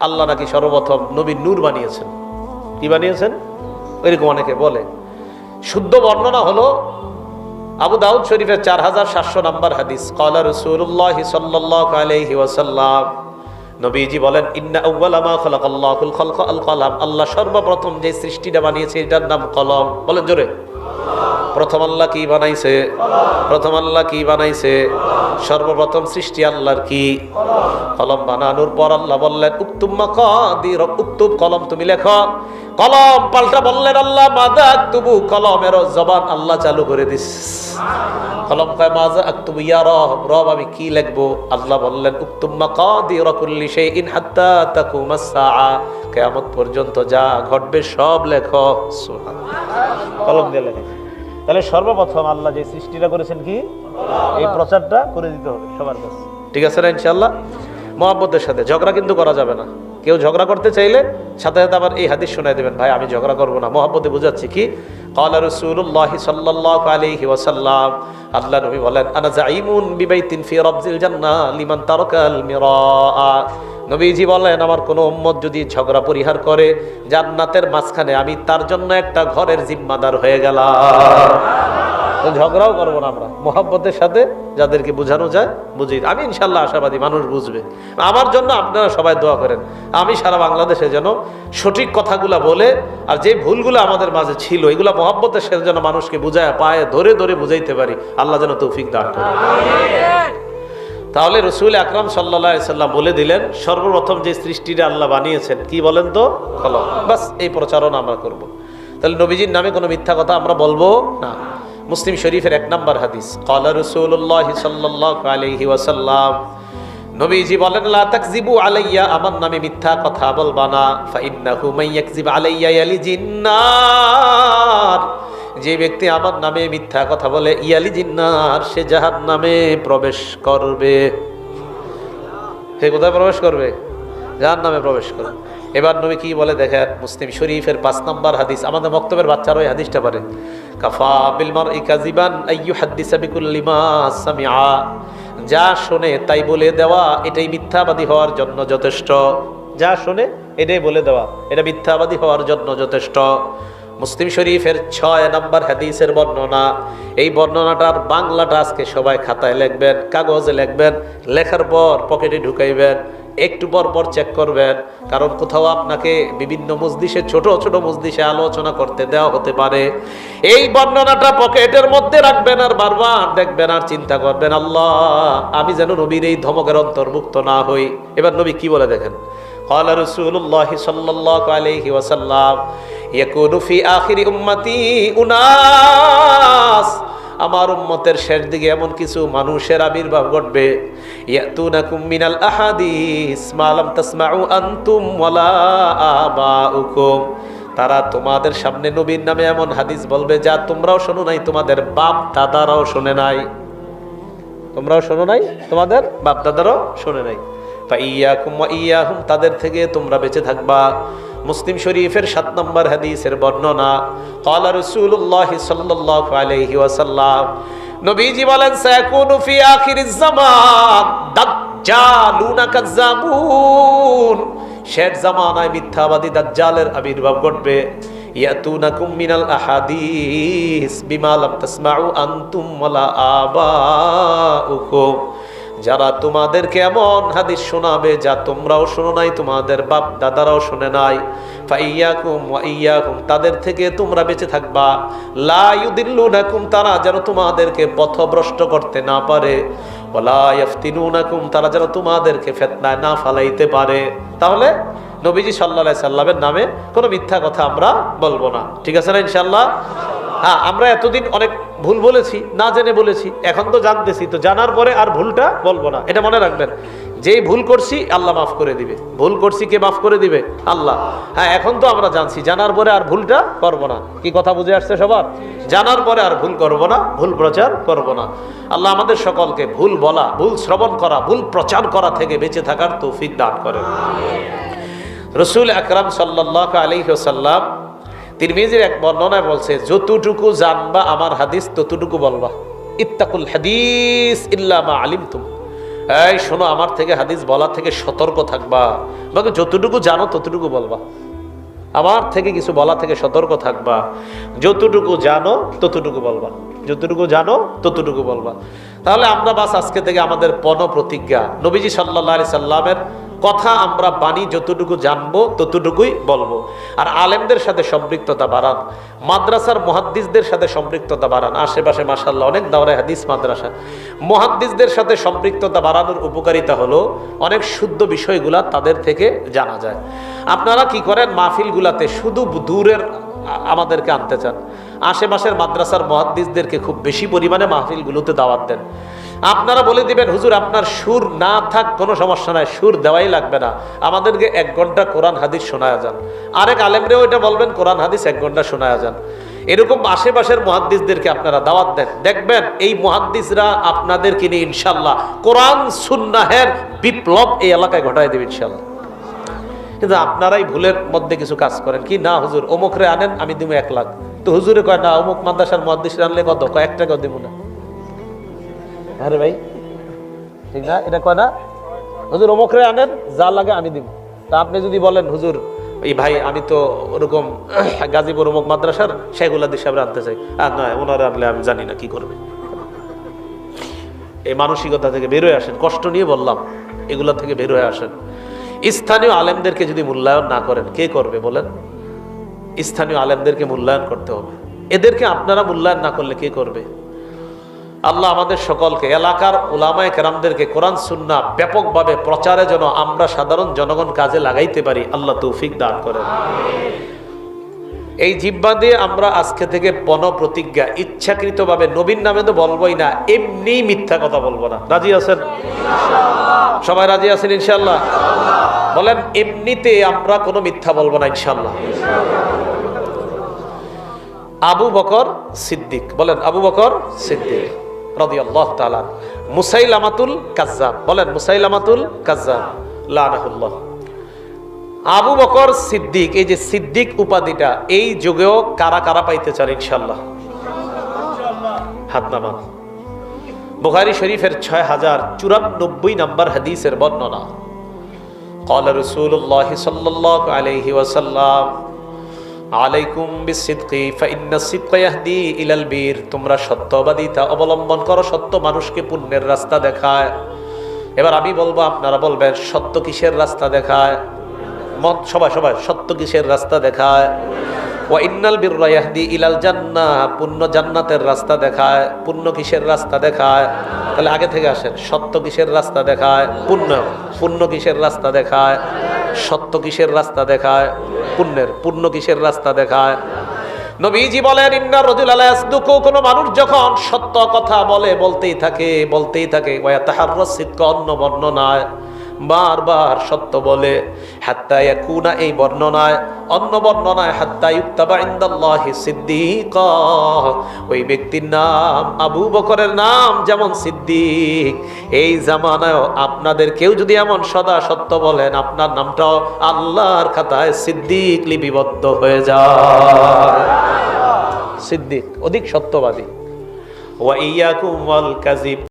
আল্লাহ নাকি সর্বপ্রথম নবীর নূর বানিয়েছেন। কি বানিয়েছেন? এরকম অনেকে বলে। শুদ্ধ বর্ণনা হলো আবু দাউদ শরীফের চার হাজার সাতশো নাম্বার হাদিস। কলা রসুল্লাহ সাল্লাহ ওয়াসাল্লাম। নবীজি বলেন, ইন্না খলাকাল্লাহুল খলক আল কলাম আল্লাহ সর্বপ্রথম যে সৃষ্টিটা বানিয়েছে, এটার নাম কলম। বলেন জোরে। প্রথম আল্লাহ কি বানাইছে? প্রথম আল্লাহ কি বানাইছে? সর্বপ্রথম সৃষ্টি আল্লাহর কি? কলম বানানোর পর আল্লাহ বললেন উত্তুম্মা কাদির উত্তুব কলম তুমি লেখো। কলম পাল্টা বললেন আল্লাহ মাদা কলমের জবান আল্লাহ চালু করে দিস। কলম কয় মাজা আক্তুবু ইয়া রব রব আমি কি লিখব? আল্লাহ বললেন উত্তুম্মা কাদির কুল্লি শাইইন হাত্তা তাকুমাস সাআ। কিয়ামত পর্যন্ত যা ঘটবে সব লেখো। সুবহানাল্লাহ। কলম দিয়ে লেখে। তাহলে সর্বপ্রথম আল্লাহ যে সৃষ্টিটা করেছেন কি? এই প্রচারটা করে দিতে হবে সবার কাছে। ঠিক আছে না ইনশাল্লাহ মহাব্বতের সাথে। ঝগড়া কিন্তু করা যাবে না। কেউ ঝগড়া করতে চাইলে সাথে সাথে আবার এই হাদিস শোনাই দেবেন, ভাই, আমি ঝগড়া করব না। মহাব্বতে বুঝাচ্ছি কি? কলা রসুল্লাহ সাল্লি ওসাল্লাম আল্লাহ নবী বলেন, আনা নবীজি বলেন, আমার কোনো উম্মত যদি ঝগড়া পরিহার করে জান্নাতের মাঝখানে, আমি তার জন্য একটা ঘরের জিম্মাদার হয়ে গেলাম। ঝগড়াও করব না আমরা। মোহাব্বতের সাথে যাদেরকে বোঝানো যায় বুঝি আমি ইনশাল্লাহ আশাবাদী, মানুষ বুঝবে। আমার জন্য আপনারা সবাই দোয়া করেন। আমি সারা বাংলাদেশে যেন সঠিক কথাগুলা বলে আর যে ভুলগুলো আমাদের মাঝে ছিল, এগুলো মোহাব্বতের সাথে যেন মানুষকে বুঝায়, পায়ে ধরে ধরে বুঝাইতে পারি। আল্লাহ যেন তৌফিক দান করে। তাহলে রসুল আকরাম সাল্লা সাল্লাম বলে দিলেন, সর্বপ্রথম যে সৃষ্টিটা আল্লাহ বানিয়েছেন, কি বলেন তো? কলম বাস, এই প্রচারণা আমরা করব। তাহলে নবীজির নামে কোনো মিথ্যা কথা আমরা বলব না। মুসলিম শরীফের এক নম্বর হাদিস। কলা রসুল্লাহ সাল্লাহ আলহি ওয়াসাল্লাম, নবীজি বলেন, লা তাকজিবু আলাইয়া, আমার নামে মিথ্যা কথা বলবা না। ফাইন্নাহু মাইয়াকজিব আলাইয়া ইয়ালি জিন্নার যে ব্যক্তি আমার নামে মিথ্যা কথা বলে ইয়ালি জিন্নার সে জাহান নামে প্রবেশ করবে। সে কোথায় প্রবেশ করবে? জাহান নামে প্রবেশ করবে। এবার নবী কি বলে দেখেন, মুসলিম শরীফের পাঁচ নম্বর হাদিস, আমাদের বক্তব্যের বাচ্চারা ওই হাদিসটা পারে কাফা বিলমার ইকাজিবান আইয়ু হাদিসা বিকুল্লি মা সামিআ। যা শোনে তাই বলে দেওয়া, এটাই মিথ্যাবাদী হওয়ার জন্য যথেষ্ট। যা শোনে, এটাই বলে দেওয়া, এটা মিথ্যাবাদী হওয়ার জন্য যথেষ্ট। মুসলিম শরীফের ছয় নম্বর হাদিসের বর্ণনা, এই বর্ণনাটার বাংলাটা আজকে সবাই খাতায় লিখবেন, কাগজে লিখবেন, লেখার পর পকেটে ঢুকাইবেন একটু পর পর চেক করবেন কারণ কোথাও আপনাকে বিভিন্ন মসজিষে ছোট ছোট মসজিষে আলোচনা করতে দেওয়া হতে পারে এই বর্ণনাটা পকেটের মধ্যে রাখবেন আর বারবার দেখবেন আর চিন্তা করবেন আল্লাহ আমি যেন নবীর এই ধমকের অন্তর্ভুক্ত না হই এবার নবী কি বলে দেখেন قال رسول الله صلى الله عليه وسلم يكون في آخر أمتي أناس আমার উম্মতের শেষ দিকে এমন কিছু মানুষের আবির্ভাব ঘটবে। মিনাল আহাদিস ওয়ালা তারা তোমাদের সামনে নবীর নামে এমন হাদিস বলবে যা তোমরাও শোনো নাই, তোমাদের বাপ দাদারাও শোনে নাই। তোমরাও শোনো নাই, তোমাদের বাপ দাদারাও শোনে নাই। ফাইয়াকুম ওয়া ইয়াহুম, তাদের থেকে তোমরা বেঁচে থাকবা। মুসলিম শরীফের সাত নম্বর হাদিসের বর্ণনা ক্বালা রাসূলুল্লাহ সাল্লাল্লাহু আলাইহি ওয়াসাল্লাম, নবীজি বলেন, সায়াকুনু ফি আখিরিজ জামান, দাজ্জালুনা কাজ্জাবুন শেষ জামানায় মিথ্যাবাদী দাজ্জালের আবির্ভাব ঘটবে। ইয়াতুনাকুম মিনাল আহাদিস, বিমা লাম তাসমাউ আনতুম ওয়ালা আবাউকুম। যারা তোমাদেরকে এমন হাদিস শোনাবে যা তোমরাও শোনো নাই, তোমাদের বাপ দাদারাও শোনে নাই। তাদের থেকে তোমরা বেঁচে থাকবা। লাইউদিল্লুনাকুম তারা যেন তোমাদেরকে পথভ্রষ্ট করতে না পারে। ওয়ালা ইয়াফতিনুনাকুম তারা যেন তোমাদেরকে ফেতনায় না ফালাইতে পারে। তাহলে নবীজি আলাইহি সাল্লামের নামে কোনো মিথ্যা কথা আমরা বলব না। ঠিক আছে না ইনশাআল্লাহ? হ্যাঁ আমরা এতদিন অনেক ভুল বলেছি, না জেনে বলেছি, এখন তো জানতেছি, তো জানার পরে আর ভুলটা বলব না, এটা মনে রাখবেন। যেই ভুল করছি, আল্লাহ মাফ করে দিবে। ভুল করছি কে মাফ করে দিবে? আল্লাহ। হ্যাঁ এখন তো আমরা জানছি, জানার পরে আর ভুলটা করব না। কি কথা বুঝে আসছে সবার? জানার পরে আর ভুল করব না, ভুল প্রচার করব না। আল্লাহ আমাদের সকলকে ভুল বলা, ভুল শ্রবণ করা, ভুল প্রচার করা থেকে বেঁচে থাকার তৌফিক দান করেন। রসুল আকরাম সাল্লাহ আলহিহসাল্লাম তিরমিজির এক বর্ণনায় বলছে, যতটুকু জানবা আমার হাদিস, ততটুকু বলবা। ইত্তাকুল হাদিস ইল্লামা আলিম তুম এই, শোনো, আমার থেকে হাদিস বলা থেকে সতর্ক থাকবা। আমাকে যতটুকু জানো, ততটুকু বলবা। আমার থেকে কিছু বলা থেকে সতর্ক থাকবা। যতটুকু জানো, ততটুকু বলবা। যতটুকু জানো, ততটুকু বলবা। তাহলে আমরা বাস আজকে থেকে আমাদের পণ প্রতিজ্ঞা নবীজি সাল্লাহ আলি সাল্লামের কথা আমরা বাণী যতটুকু জানব, ততটুকুই বলব। আর আলেমদের সাথে সম্পৃক্ততা বাড়ান। মাদ্রাসার মহাদ্দিসদের সাথে সম্পৃক্ততা বাড়ান। আশেপাশে মাসাল্লাহ অনেক দাওরায় হাদিস মাদ্রাসা। মহাদ্দিসদের সাথে সম্পৃক্ততা বাড়ানোর উপকারিতা হলো, অনেক শুদ্ধ বিষয়গুলা তাদের থেকে জানা যায়। আপনারা কি করেন? মাহফিলগুলাতে শুধু দূরের আমাদেরকে আনতে চান। আশেপাশের মাদ্রাসার মহাদ্দিসদেরকে খুব বেশি পরিমাণে মাহফিলগুলোতে দাওয়াত দেন। আপনারা বলে দিবেন, হুজুর, আপনার সুর না থাক, কোনো সমস্যা নাই, সুর দেওয়াই লাগবে না। আমাদেরকে এক ঘণ্টা কোরআন হাদিস শোনায়া যান। আরেক আলেমরেও এটা বলবেন, কোরআন হাদিস এক ঘণ্টা শোনায়া যান। এরকম আশেপাশের মহাদ্দিসদেরকে আপনারা দাওয়াত দেন। দেখবেন, এই মহাদ্দিসরা আপনাদেরকে নিয়ে ইনশাল্লাহ কোরআন সুন্নাহের বিপ্লব এই এলাকায় ঘটাই দেবে ইনশাল্লাহ কিন্তু আপনারাই ভুলের মধ্যে কিছু কাজ করেন। কি, না, হুজুর, অমুকরে আনেন, আমি দিব এক লাখ। তো হুজুরে কয়, না, অমুক মাদ্রাসার মহাদ্দিস আনলে কত? কয় এক টাকাও দিব না। আরে ভাই। ঠিক না? এটা কয় না? হুজুর, অমুকরে আনেন যা লাগে আমি দিব। তা আপনি যদি বলেন, হুজুর, এই ভাই, আমি তো ওরকম গাজীপুর অমুক মাদ্রাসার সেগুলা দিশে আনতে চাই। আর নয় ওনারা আনলে আমি জানি না কি করবে। এই মানসিকতা থেকে বেরোয় আসেন। কষ্ট নিয়ে বললাম, এগুলা থেকে বেরোয় আসেন। স্থানীয় আলেমদেরকে যদি মূল্যায়ন না করেন, কে করবে বলেন? স্থানীয় আলেমদেরকে মূল্যায়ন করতে হবে। এদেরকে আপনারা মূল্যায়ন না করলে কে করবে? আল্লাহ আমাদের সকলকে, এলাকার ওলামায় কেরামদেরকে কোরআন, সুন্না ব্যাপকভাবে প্রচারে যেন আমরা সাধারণ জনগণ কাজে লাগাইতে পারি, আল্লাহ তৌফিক দান করেন। এই জিব্বা দিয়ে আমরা আজকে থেকে পণ প্রতিজ্ঞা ইচ্ছাকৃতভাবে নবীন নামে তো বলবোই না, এমনি মিথ্যা কথা বলব না। রাজি আছেন? সবাই রাজি আছেন ইনশাল্লাহ বলেন, এমনিতে আমরা কোনো মিথ্যা বলব না ইনশাল্লাহ আবু বকর সিদ্দিক, বলেন, আবু বকর সিদ্দিক। রাদিয়াল্লাহু তাআলা মুসাইলামাতুল কাজ্জাব বলেন মুসাইলামাতুল কাজ্জাব লানাহুল্লাহ আবু বকর সিদ্দিক এই যে সিদ্দিক উপাধিটা এই যুগেও কারা কারা পাইতে চান ইনশাল্লাহ হাত নামান বুখারী শরীফের ছয় হাজার চুরানব্বই নাম্বার হাদিসের বর্ণনা قال رسول الله صلى الله عليه وسلم আলাইকুম বিসিদকি, ফাইন্না সিদকা ইয়াহদি ইলাল বীর। তোমরা সত্যবাদিতা অবলম্বন করো, সত্য মানুষকে পুণ্যের রাস্তা দেখায়। এবার আমি বলব, আপনারা বলবেন, সত্য কিসের রাস্তা দেখায়? মত, সবাই সবাই, সত্য কিসের রাস্তা দেখায়? ওয়া ইন্নাল বিররা ইয়াহদি ইলাল জান্নাহ পুণ্য জান্নাতের রাস্তা দেখায়। পুণ্য কিসের রাস্তা দেখায়? তাহলে আগে থেকে আসেন, সত্য কিসের রাস্তা দেখায়? পুণ্য পুণ্য কিসের রাস্তা দেখায়? সত্য কিসের রাস্তা দেখায়? পুণ্যের পূর্ণ কিসের রাস্তা দেখায়? নবীজি বলেন, ইন্না রজুল আলাহ ইয়াসদুকু কোনো মানুষ যখন সত্য কথা বলে, বলতেই থাকে বলতেই থাকে, ওয়া তাহাররা সিদকা অন্য বর্ণনায় বারবার সত্য বলে, হাত্তা ইয়াকুনা এই বর্ণনায়, অন্য বর্ণনায়, হাত্তা ইউক্তাবা ইনদাল্লাহি সিদ্দিক। ওই ব্যক্তির নাম, আবু বকরের নাম যেমন সিদ্দিক। এই জামানায় আপনাদের কেউ যদি এমন সদা সত্য বলেন, আপনার নামটাও আল্লাহর খাতায় সিদ্দিক লিপিবদ্ধ হয়ে যায়। সিদ্দিক, অধিক সত্যবাদী। ওয়া ইয়াকুম ওয়াল কাযিব।